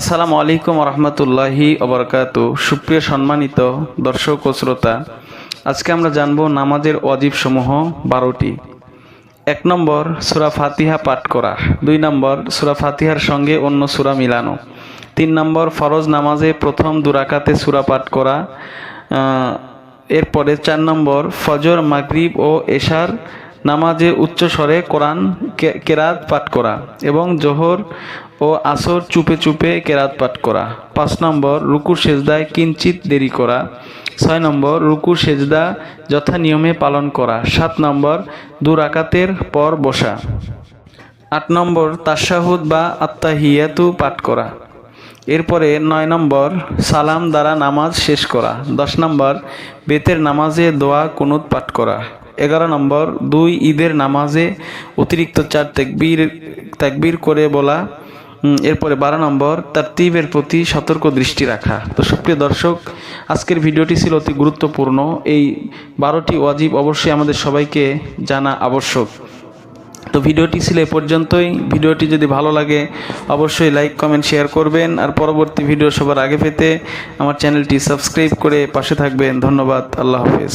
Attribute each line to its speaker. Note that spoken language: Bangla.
Speaker 1: আসসালামু আলাইকুম রহমতুল্লাহি অবরকাত সুপ্রিয় সম্মানিত দর্শক ও শ্রোতা, আজকে আমরা জানব নামাজের অজীব সমূহ বারোটি। এক নম্বর, সুরা ফাতিহা পাঠ করা। দুই নম্বর, সুরা ফাতিহার সঙ্গে অন্য সুরা মিলানো। তিন নম্বর, ফরজ নামাজে প্রথম দুরাকাতে সুরা পাঠ করা। এরপরে চার নম্বর, ফজর, মাগরিব ও এশার নামাজে উচ্চ স্বরে কোরআন কেরাত পাঠ করা এবং জোহর ও আসর চুপে চুপে কেরাত পাঠ করা। পাঁচ নম্বর রুকু সেজদায় কিঞ্চিত দেরি করা। ছয় নম্বর রুকু সেজদা যথা নিয়মে পালন করা। সাত নম্বর, দু রাকাতের পর বসা। আট নম্বর, তাশাহুদ বা আত্মাহিয়াতু পাঠ করা। এরপরে নয় নম্বর, সালাম দ্বারা নামাজ শেষ করা। দশ নম্বর, বেতের নামাজে দোয়া, কুনুত পাঠ করা। এগারো নম্বর, দুই ঈদের নামাজে অতিরিক্ত চার তেকবীর, তাকবীর করে বলা। এরপরে বারো নম্বর, তারতিবের প্রতি সতর্ক দৃষ্টি রাখা। তো সুপ্রিয় দর্শক, আজকের ভিডিওটি ছিল অতি গুরুত্বপূর্ণ। এই বারোটি ওয়াজিব অবশ্যই আমাদের সবাইকে জানা আবশ্যক। তো ভিডিওটি ছিল এ পর্যন্তই। ভিডিওটি যদি ভালো লাগে, অবশ্যই লাইক, কমেন্ট, শেয়ার করবেন। আর পরবর্তী ভিডিও সবার আগে পেতে আমার চ্যানেলটি সাবস্ক্রাইব করে পাশে থাকবেন। ধন্যবাদ। আল্লাহ হাফেজ।